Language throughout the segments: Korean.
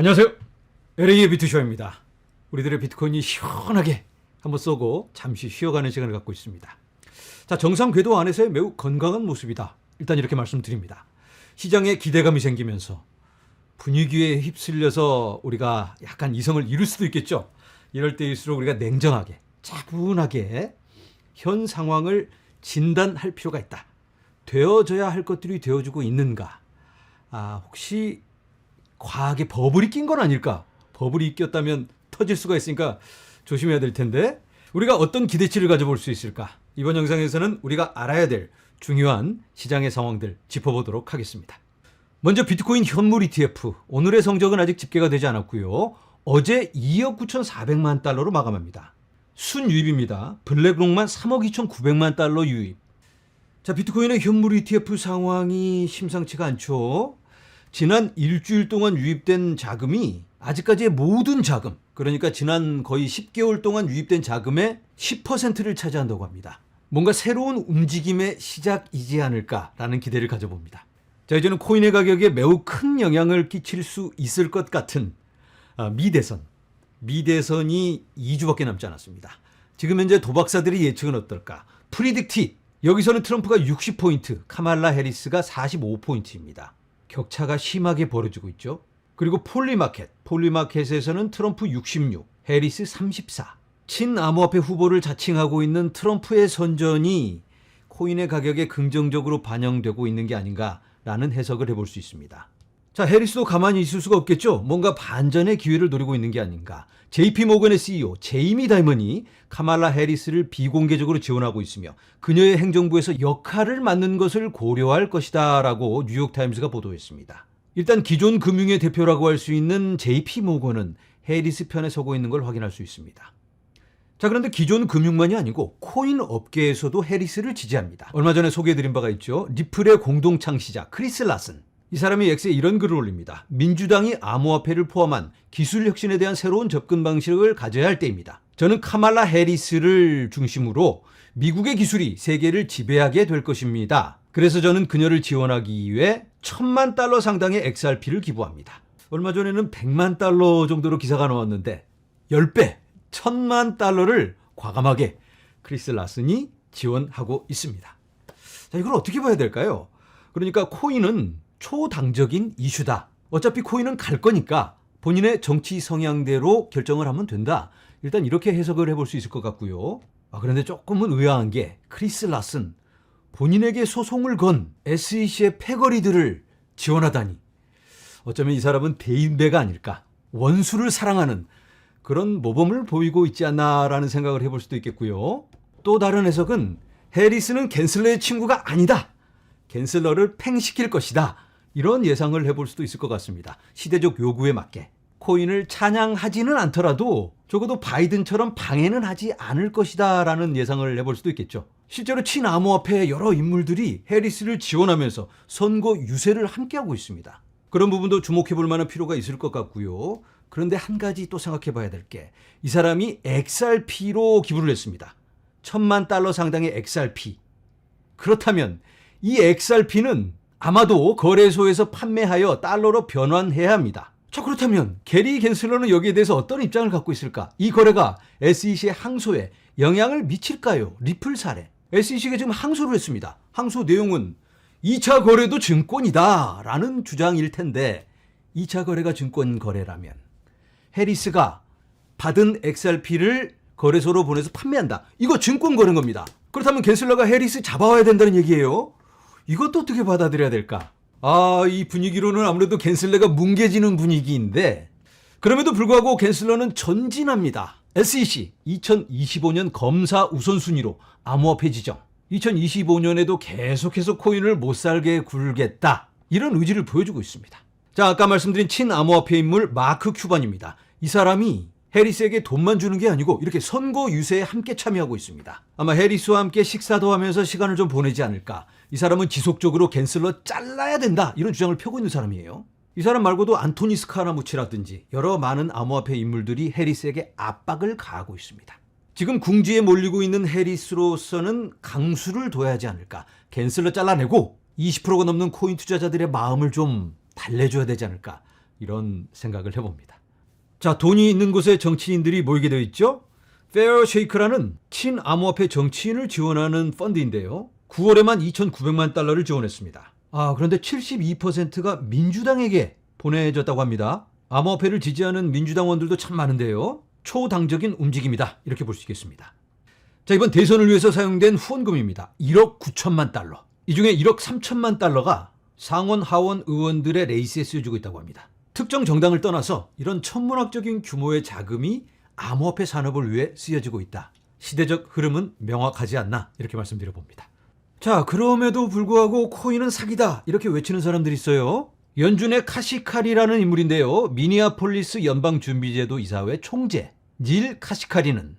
안녕하세요. LA의 비트쇼입니다. 우리들의 비트코인이 시원하게 한번 쏘고 잠시 쉬어가는 시간을 갖고 있습니다. 자, 정상 궤도 안에서의 매우 건강한 모습이다. 일단 이렇게 말씀드립니다. 시장에 기대감이 생기면서 분위기에 휩쓸려서 우리가 약간 이성을 잃을 수도 있겠죠. 이럴 때일수록 우리가 냉정하게, 차분하게 현 상황을 진단할 필요가 있다. 되어져야 할 것들이 되어주고 있는가? 아, 혹시 과하게 버블이 낀 건 아닐까? 버블이 꼈다면 터질 수가 있으니까 조심해야 될 텐데 우리가 어떤 기대치를 가져볼 수 있을까? 이번 영상에서는 우리가 알아야 될 중요한 시장의 상황들 짚어보도록 하겠습니다. 먼저 비트코인 현물 ETF 오늘의 성적은 아직 집계가 되지 않았고요. 어제 2억 9,400만 달러로 마감합니다. 순유입입니다. 블랙록만 3억 2,900만 달러 유입. 자, 비트코인의 현물 ETF 상황이 심상치가 않죠. 지난 일주일 동안 유입된 자금이 아직까지의 모든 자금, 그러니까 지난 거의 10개월 동안 유입된 자금의 10%를 차지한다고 합니다. 뭔가 새로운 움직임의 시작이지 않을까라는 기대를 가져봅니다. 자, 이제는 코인의 가격에 매우 큰 영향을 끼칠 수 있을 것 같은 아, 미대선. 미대선이 2주밖에 남지 않았습니다. 지금 현재 도박사들의 예측은 어떨까? 프리딕티. 여기서는 트럼프가 60포인트, 카말라 해리스가 45포인트입니다. 격차가 심하게 벌어지고 있죠. 그리고 폴리마켓. 폴리마켓에서는 트럼프 66, 해리스 34. 친암호화폐 후보를 자칭하고 있는 트럼프의 선전이 코인의 가격에 긍정적으로 반영되고 있는 게 아닌가라는 해석을 해볼 수 있습니다. 자, 해리스도 가만히 있을 수가 없겠죠. 뭔가 반전의 기회를 노리고 있는 게 아닌가. JP 모건의 CEO 제이미 다이먼이 카말라 해리스를 비공개적으로 지원하고 있으며 그녀의 행정부에서 역할을 맡는 것을 고려할 것이다라고 뉴욕타임스가 보도했습니다. 일단 기존 금융의 대표라고 할 수 있는 JP 모건은 해리스 편에 서고 있는 걸 확인할 수 있습니다. 자, 그런데 기존 금융만이 아니고 코인 업계에서도 해리스를 지지합니다. 얼마 전에 소개해드린 바가 있죠. 리플의 공동 창시자 크리스 라슨. 이 사람이 X에 이런 글을 올립니다. 민주당이 암호화폐를 포함한 기술 혁신에 대한 새로운 접근 방식을 가져야 할 때입니다. 저는 카말라 해리스를 중심으로 미국의 기술이 세계를 지배하게 될 것입니다. 그래서 저는 그녀를 지원하기 위해 천만 달러 상당의 XRP를 기부합니다. 얼마 전에는 100만 달러 정도로 기사가 나왔는데 10배, 천만 달러를 과감하게 크리스 라슨이 지원하고 있습니다. 자, 이걸 어떻게 봐야 될까요? 그러니까 코인은 초당적인 이슈다. 어차피 코인은 갈 거니까 본인의 정치 성향대로 결정을 하면 된다. 일단 이렇게 해석을 해볼 수 있을 것 같고요. 아, 그런데 조금은 의아한 게 크리스 라슨 본인에게 소송을 건 SEC의 패거리들을 지원하다니. 어쩌면 이 사람은 대인배가 아닐까. 원수를 사랑하는 그런 모범을 보이고 있지 않나라는 생각을 해볼 수도 있겠고요. 또 다른 해석은 해리스는 겐슬러의 친구가 아니다. 겐슬러를 팽시킬 것이다. 이런 예상을 해볼 수도 있을 것 같습니다. 시대적 요구에 맞게. 코인을 찬양하지는 않더라도 적어도 바이든처럼 방해는 하지 않을 것이다 라는 예상을 해볼 수도 있겠죠. 실제로 친암호화폐의 여러 인물들이 해리스를 지원하면서 선거 유세를 함께하고 있습니다. 그런 부분도 주목해 볼 만한 필요가 있을 것 같고요. 그런데 한 가지 또 생각해 봐야 될 게 이 사람이 XRP로 기부를 했습니다. 천만 달러 상당의 XRP. 그렇다면 이 XRP는 아마도 거래소에서 판매하여 달러로 변환해야 합니다. 자, 그렇다면 게리 겐슬러는 여기에 대해서 어떤 입장을 갖고 있을까? 이 거래가 SEC의 항소에 영향을 미칠까요? 리플 사례. SEC가 지금 항소를 했습니다. 항소 내용은 2차 거래도 증권이다 라는 주장일 텐데 2차 거래가 증권 거래라면 해리스가 받은 XRP를 거래소로 보내서 판매한다. 이거 증권 거래인 겁니다. 그렇다면 겐슬러가 해리스 잡아와야 된다는 얘기예요. 이것도 어떻게 받아들여야 될까? 아, 이 분위기로는 아무래도 겐슬러가 뭉개지는 분위기인데 그럼에도 불구하고 겐슬러는 전진합니다. SEC 2025년 검사 우선순위로 암호화폐 지정. 2025년에도 계속해서 코인을 못 살게 굴겠다. 이런 의지를 보여주고 있습니다. 자, 아까 말씀드린 친암호화폐 인물 마크 큐반입니다. 이 사람이 해리스에게 돈만 주는 게 아니고 이렇게 선거 유세에 함께 참여하고 있습니다. 아마 해리스와 함께 식사도 하면서 시간을 좀 보내지 않을까. 이 사람은 지속적으로 겐슬러 잘라야 된다. 이런 주장을 펴고 있는 사람이에요. 이 사람 말고도 안토니 스카라무치라든지 여러 많은 암호화폐 인물들이 해리스에게 압박을 가하고 있습니다. 지금 궁지에 몰리고 있는 해리스로서는 강수를 둬야 하지 않을까. 겐슬러 잘라내고 20%가 넘는 코인 투자자들의 마음을 좀 달래줘야 되지 않을까. 이런 생각을 해봅니다. 자, 돈이 있는 곳에 정치인들이 모이게 되어 있죠. 페어 쉐이크라는 친암호화폐 정치인을 지원하는 펀드인데요. 9월에만 2,900만 달러를 지원했습니다. 아, 그런데 72%가 민주당에게 보내졌다고 합니다. 암호화폐를 지지하는 민주당원들도 참 많은데요. 초당적인 움직임이다. 이렇게 볼 수 있겠습니다. 자, 이번 대선을 위해서 사용된 후원금입니다. 1억 9천만 달러. 이 중에 1억 3천만 달러가 상원 하원 의원들의 레이스에 쓰여지고 있다고 합니다. 특정 정당을 떠나서 이런 천문학적인 규모의 자금이 암호화폐 산업을 위해 쓰여지고 있다. 시대적 흐름은 명확하지 않나 이렇게 말씀드려 봅니다. 자, 그럼에도 불구하고 코인은 사기다 이렇게 외치는 사람들이 있어요. 연준의 카시카리라는 인물인데요. 미니아폴리스 연방준비제도 이사회 총재 닐 카시카리는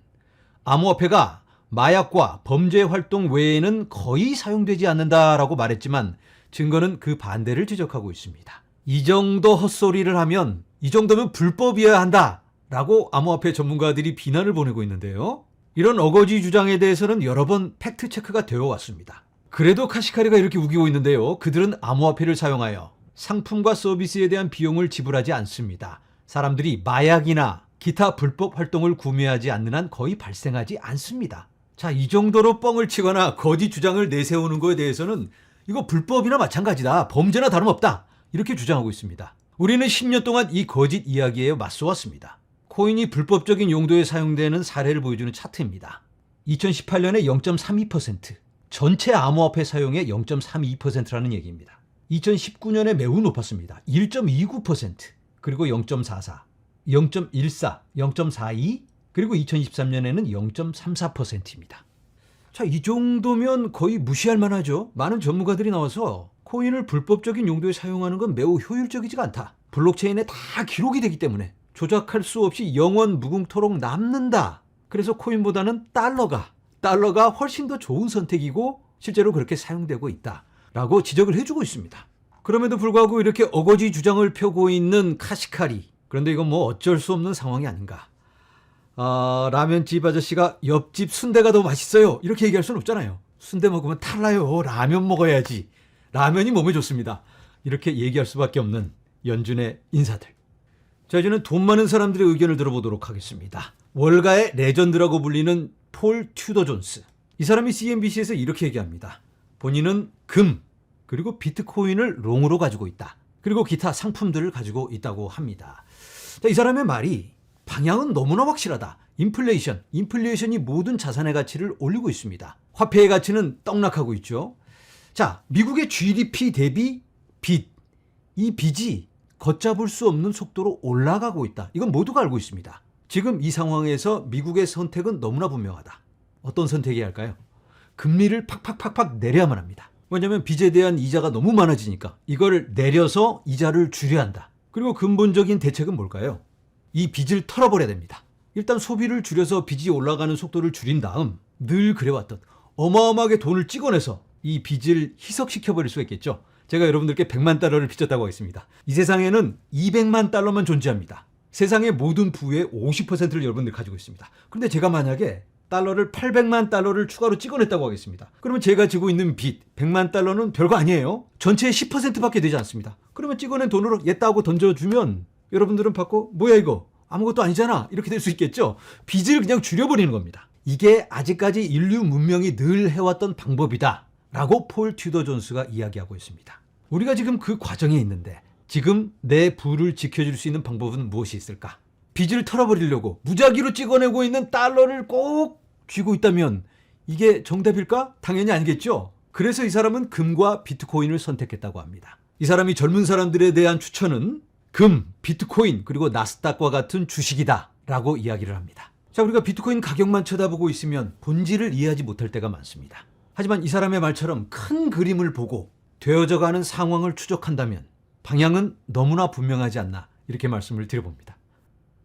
암호화폐가 마약과 범죄 활동 외에는 거의 사용되지 않는다라고 말했지만 증거는 그 반대를 지적하고 있습니다. 이 정도 헛소리를 하면 이 정도면 불법이어야 한다라고 암호화폐 전문가들이 비난을 보내고 있는데요. 이런 어거지 주장에 대해서는 여러 번 팩트 체크가 되어 왔습니다. 그래도 카시카리가 이렇게 우기고 있는데요. 그들은 암호화폐를 사용하여 상품과 서비스에 대한 비용을 지불하지 않습니다. 사람들이 마약이나 기타 불법 활동을 구매하지 않는 한 거의 발생하지 않습니다. 자, 이 정도로 뻥을 치거나 거짓 주장을 내세우는 거에 대해서는 이거 불법이나 마찬가지다. 범죄나 다름없다. 이렇게 주장하고 있습니다. 우리는 10년 동안 이 거짓 이야기에 맞서왔습니다. 코인이 불법적인 용도에 사용되는 사례를 보여주는 차트입니다. 2018년에 0.32%, 전체 암호화폐 사용의 0.32%라는 얘기입니다. 2019년에 매우 높았습니다. 1.29%, 그리고 0.44, 0.14, 0.42, 그리고 2023년에는 0.34%입니다. 자, 이 정도면 거의 무시할 만하죠. 많은 전문가들이 나와서 코인을 불법적인 용도에 사용하는 건 매우 효율적이지가 않다. 블록체인에 다 기록이 되기 때문에 조작할 수 없이 영원 무궁토록 남는다. 그래서 코인보다는 달러가 달러가 훨씬 더 좋은 선택이고 실제로 그렇게 사용되고 있다. 라고 지적을 해주고 있습니다. 그럼에도 불구하고 이렇게 어거지 주장을 펴고 있는 카시카리. 그런데 이건 뭐 어쩔 수 없는 상황이 아닌가. 아, 라면집 아저씨가 옆집 순대가 더 맛있어요. 이렇게 얘기할 수는 없잖아요. 순대 먹으면 탈나요. 라면 먹어야지. 라면이 몸에 좋습니다. 이렇게 얘기할 수밖에 없는 연준의 인사들. 자, 이제는 돈 많은 사람들의 의견을 들어보도록 하겠습니다. 월가의 레전드라고 불리는 폴 튜더 존스. 이 사람이 CNBC에서 이렇게 얘기합니다. 본인은 금, 그리고 비트코인을 롱으로 가지고 있다. 그리고 기타 상품들을 가지고 있다고 합니다. 자, 이 사람의 말이 방향은 너무나 확실하다. 인플레이션, 인플레이션이 모든 자산의 가치를 올리고 있습니다. 화폐의 가치는 떡락하고 있죠. 자, 미국의 GDP 대비 빚, 이 빚이 걷잡을 수 없는 속도로 올라가고 있다. 이건 모두가 알고 있습니다. 지금 이 상황에서 미국의 선택은 너무나 분명하다. 어떤 선택이 할까요? 금리를 팍팍팍팍 내려야만 합니다. 왜냐하면 빚에 대한 이자가 너무 많아지니까 이걸 내려서 이자를 줄여야 한다. 그리고 근본적인 대책은 뭘까요? 이 빚을 털어버려야 됩니다. 일단 소비를 줄여서 빚이 올라가는 속도를 줄인 다음 늘 그래왔던 어마어마하게 돈을 찍어내서 이 빚을 희석시켜버릴 수가 있겠죠. 제가 여러분들께 100만 달러를 빚졌다고 하겠습니다. 이 세상에는 200만 달러만 존재합니다. 세상의 모든 부의 50%를 여러분들이 가지고 있습니다. 그런데 제가 만약에 달러를 800만 달러를 추가로 찍어냈다고 하겠습니다. 그러면 제가 지고 있는 빚 100만 달러는 별거 아니에요. 전체의 10%밖에 되지 않습니다. 그러면 찍어낸 돈으로 옛다고 던져주면 여러분들은 받고 뭐야 이거 아무것도 아니잖아 이렇게 될 수 있겠죠. 빚을 그냥 줄여버리는 겁니다. 이게 아직까지 인류 문명이 늘 해왔던 방법이다. 라고 폴 튜더 존스가 이야기하고 있습니다. 우리가 지금 그 과정에 있는데 지금 내 부를 지켜줄 수 있는 방법은 무엇이 있을까? 빚을 털어버리려고 무작위로 찍어내고 있는 달러를 꼭 쥐고 있다면 이게 정답일까? 당연히 아니겠죠. 그래서 이 사람은 금과 비트코인을 선택했다고 합니다. 이 사람이 젊은 사람들에 대한 추천은 금, 비트코인, 그리고 나스닥과 같은 주식이다. 라고 이야기를 합니다. 자, 우리가 비트코인 가격만 쳐다보고 있으면 본질을 이해하지 못할 때가 많습니다. 하지만 이 사람의 말처럼 큰 그림을 보고 되어져 가는 상황을 추적한다면 방향은 너무나 분명하지 않나 이렇게 말씀을 드려봅니다.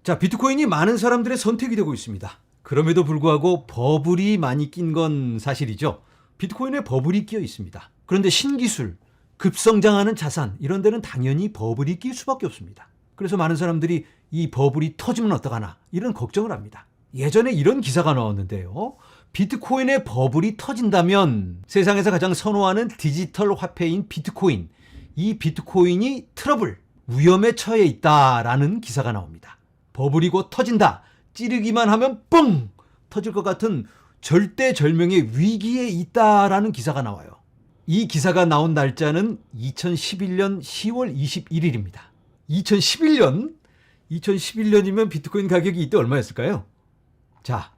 자, 비트코인이 많은 사람들의 선택이 되고 있습니다. 그럼에도 불구하고 버블이 많이 낀 건 사실이죠. 비트코인에 버블이 끼어 있습니다. 그런데 신기술, 급성장하는 자산 이런 데는 당연히 버블이 낄 수밖에 없습니다. 그래서 많은 사람들이 이 버블이 터지면 어떡하나 이런 걱정을 합니다. 예전에 이런 기사가 나왔는데요. 비트코인의 버블이 터진다면 세상에서 가장 선호하는 디지털 화폐인 비트코인 이 비트코인이 트러블 위험에 처해 있다라는 기사가 나옵니다. 버블이 곧 터진다. 찌르기만 하면 뻥 터질 것 같은 절대절명의 위기에 있다라는 기사가 나와요. 이 기사가 나온 날짜는 2011년 10월 21일입니다. 2011년? 2011년이면 비트코인 가격이 이때 얼마였을까요? 자,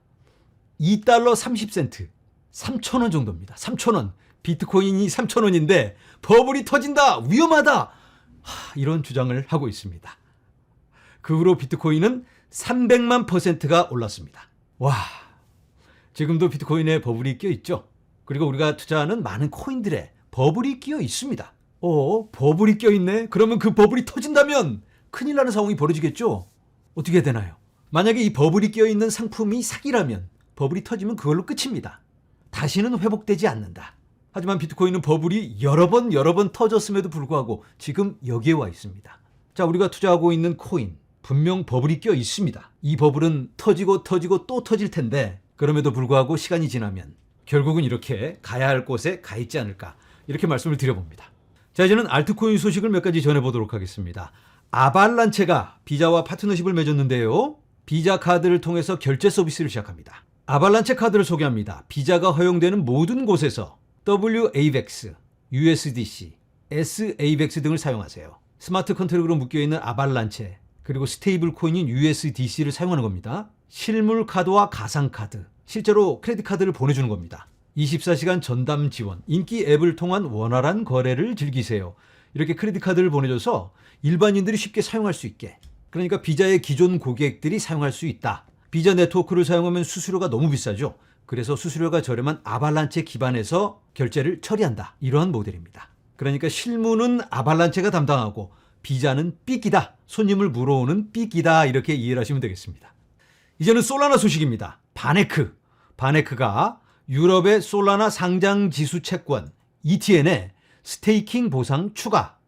2달러 30센트. 3,000원 정도입니다. 3,000원. 비트코인이 3,000원인데 버블이 터진다. 위험하다. 하, 이런 주장을 하고 있습니다. 그 후로 비트코인은 300만 퍼센트가 올랐습니다. 와, 지금도 비트코인에 버블이 끼어 있죠. 그리고 우리가 투자하는 많은 코인들에 버블이 끼어 있습니다. 어, 버블이 끼어 있네? 그러면 그 버블이 터진다면 큰일 나는 상황이 벌어지겠죠? 어떻게 되나요? 만약에 이 버블이 끼어 있는 상품이 사기라면 버블이 터지면 그걸로 끝입니다. 다시는 회복되지 않는다. 하지만 비트코인은 버블이 여러 번 여러 번 터졌음에도 불구하고 지금 여기에 와 있습니다. 자, 우리가 투자하고 있는 코인 분명 버블이 껴 있습니다. 이 버블은 터지고 터지고 또 터질 텐데 그럼에도 불구하고 시간이 지나면 결국은 이렇게 가야 할 곳에 가 있지 않을까 이렇게 말씀을 드려봅니다. 자, 이제는 알트코인 소식을 몇 가지 전해보도록 하겠습니다. 아발란체가 비자와 파트너십을 맺었는데요. 비자 카드를 통해서 결제 서비스를 시작합니다. 아발란체 카드를 소개합니다. 비자가 허용되는 모든 곳에서 WAVEX, USDC, SAVEX 등을 사용하세요. 스마트 컨트롤로 묶여있는 아발란체, 그리고 스테이블 코인인 USDC를 사용하는 겁니다. 실물 카드와 가상 카드, 실제로 크레딧 카드를 보내주는 겁니다. 24시간 전담 지원, 인기 앱을 통한 원활한 거래를 즐기세요. 이렇게 크레딧 카드를 보내줘서 일반인들이 쉽게 사용할 수 있게. 그러니까 비자의 기존 고객들이 사용할 수 있다. 비자 네트워크를 사용하면 수수료가 너무 비싸죠. 그래서 수수료가 저렴한 아발란체 기반에서 결제를 처리한다. 이러한 모델입니다. 그러니까 실무는 아발란체가 담당하고 비자는 삐끼다. 손님을 물어오는 삐끼다. 이렇게 이해를 하시면 되겠습니다. 이제는 솔라나 소식입니다. 바네크. 바네크가 유럽의 솔라나 상장 지수 채권 ETN에 스테이킹 보상 추가.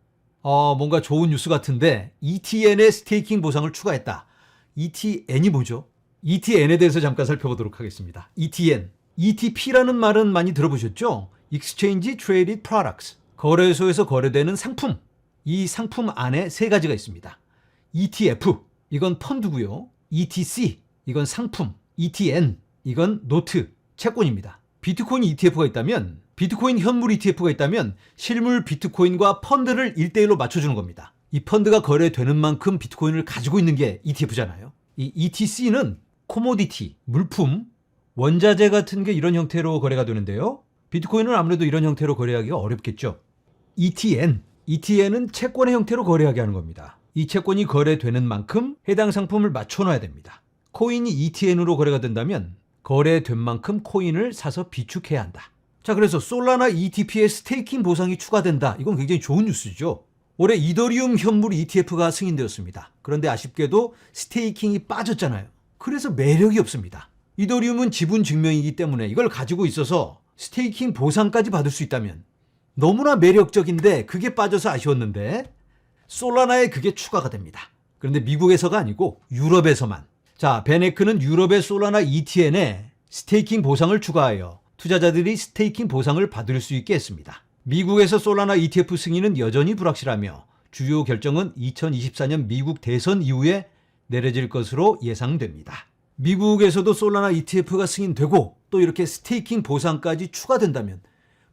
어, 뭔가 좋은 뉴스 같은데 ETN에 스테이킹 보상을 추가했다. ETN이 뭐죠? ETN에 대해서 잠깐 살펴보도록 하겠습니다. ETN. ETP라는 말은 많이 들어보셨죠? Exchange Traded Products. 거래소에서 거래되는 상품. 이 상품 안에 세 가지가 있습니다. ETF. 이건 펀드고요. ETC. 이건 상품. ETN. 이건 노트. 채권입니다. 비트코인 ETF가 있다면 비트코인 현물 ETF가 있다면 실물 비트코인과 펀드를 1대1로 맞춰주는 겁니다. 이 펀드가 거래되는 만큼 비트코인을 가지고 있는 게 ETF잖아요. 이 ETC는 코모디티, 물품, 원자재 같은 게 이런 형태로 거래가 되는데요. 비트코인은 아무래도 이런 형태로 거래하기가 어렵겠죠. ETN, ETN은 채권의 형태로 거래하게 하는 겁니다. 이 채권이 거래되는 만큼 해당 상품을 맞춰놔야 됩니다. 코인이 ETN으로 거래가 된다면 거래된 만큼 코인을 사서 비축해야 한다. 자, 그래서 솔라나 ETP에 스테이킹 보상이 추가된다. 이건 굉장히 좋은 뉴스죠. 올해 이더리움 현물 ETF가 승인되었습니다. 그런데 아쉽게도 스테이킹이 빠졌잖아요. 그래서 매력이 없습니다. 이더리움은 지분 증명이기 때문에 이걸 가지고 있어서 스테이킹 보상까지 받을 수 있다면 너무나 매력적인데 그게 빠져서 아쉬웠는데 솔라나에 그게 추가가 됩니다. 그런데 미국에서가 아니고 유럽에서만. 자, 베네크는 유럽의 솔라나 ETN에 스테이킹 보상을 추가하여 투자자들이 스테이킹 보상을 받을 수 있게 했습니다. 미국에서 솔라나 ETF 승인은 여전히 불확실하며 주요 결정은 2024년 미국 대선 이후에 내려질 것으로 예상됩니다. 미국에서도 솔라나 ETF가 승인되고 또 이렇게 스테이킹 보상까지 추가된다면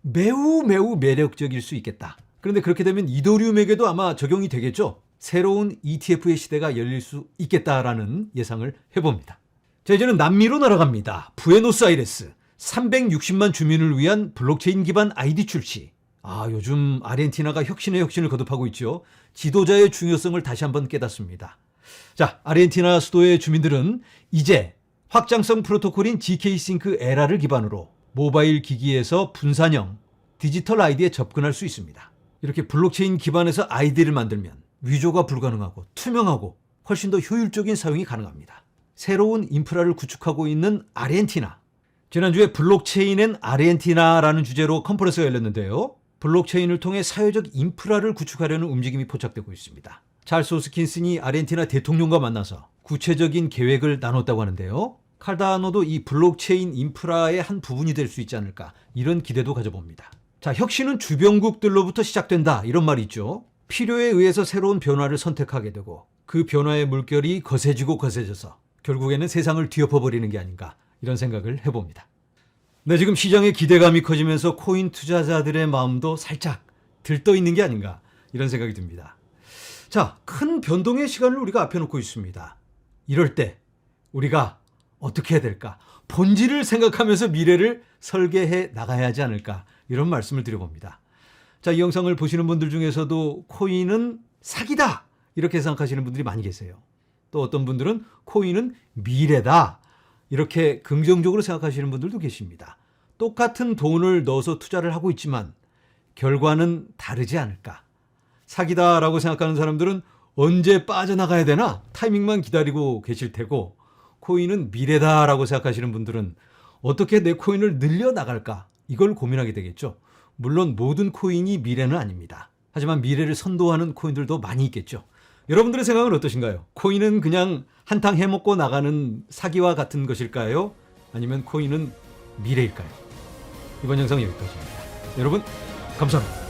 매우 매우 매력적일 수 있겠다. 그런데 그렇게 되면 이더리움에게도 아마 적용이 되겠죠. 새로운 ETF의 시대가 열릴 수 있겠다라는 예상을 해봅니다. 자, 이제는 남미로 날아갑니다. 부에노스아이레스 360만 주민을 위한 블록체인 기반 아이디 출시. 아, 요즘 아르헨티나가 혁신의 혁신을 거듭하고 있죠. 지도자의 중요성을 다시 한번 깨닫습니다. 자, 아르헨티나 수도의 주민들은 이제 확장성 프로토콜인 GK-싱크 에라를 기반으로 모바일 기기에서 분산형 디지털 아이디에 접근할 수 있습니다. 이렇게 블록체인 기반에서 아이디를 만들면 위조가 불가능하고 투명하고 훨씬 더 효율적인 사용이 가능합니다. 새로운 인프라를 구축하고 있는 아르헨티나. 지난주에 블록체인엔 아르헨티나라는 주제로 컨퍼런스가 열렸는데요. 블록체인을 통해 사회적 인프라를 구축하려는 움직임이 포착되고 있습니다. 찰스 호스킨슨이 아르헨티나 대통령과 만나서 구체적인 계획을 나눴다고 하는데요. 칼다노도 이 블록체인 인프라의 한 부분이 될 수 있지 않을까 이런 기대도 가져봅니다. 자, 혁신은 주변국들로부터 시작된다 이런 말이 있죠. 필요에 의해서 새로운 변화를 선택하게 되고 그 변화의 물결이 거세지고 거세져서 결국에는 세상을 뒤엎어 버리는 게 아닌가 이런 생각을 해봅니다. 네, 지금 시장의 기대감이 커지면서 코인 투자자들의 마음도 살짝 들떠 있는 게 아닌가 이런 생각이 듭니다. 자, 큰 변동의 시간을 우리가 앞에 놓고 있습니다. 이럴 때 우리가 어떻게 해야 될까? 본질을 생각하면서 미래를 설계해 나가야 하지 않을까? 이런 말씀을 드려봅니다. 자, 이 영상을 보시는 분들 중에서도 코인은 사기다! 이렇게 생각하시는 분들이 많이 계세요. 또 어떤 분들은 코인은 미래다! 이렇게 긍정적으로 생각하시는 분들도 계십니다. 똑같은 돈을 넣어서 투자를 하고 있지만 결과는 다르지 않을까? 사기다라고 생각하는 사람들은 언제 빠져나가야 되나 타이밍만 기다리고 계실 테고 코인은 미래다라고 생각하시는 분들은 어떻게 내 코인을 늘려 나갈까 이걸 고민하게 되겠죠. 물론 모든 코인이 미래는 아닙니다. 하지만 미래를 선도하는 코인들도 많이 있겠죠. 여러분들의 생각은 어떠신가요? 코인은 그냥 한탕 해먹고 나가는 사기와 같은 것일까요? 아니면 코인은 미래일까요? 이번 영상 여기까지입니다. 여러분 감사합니다.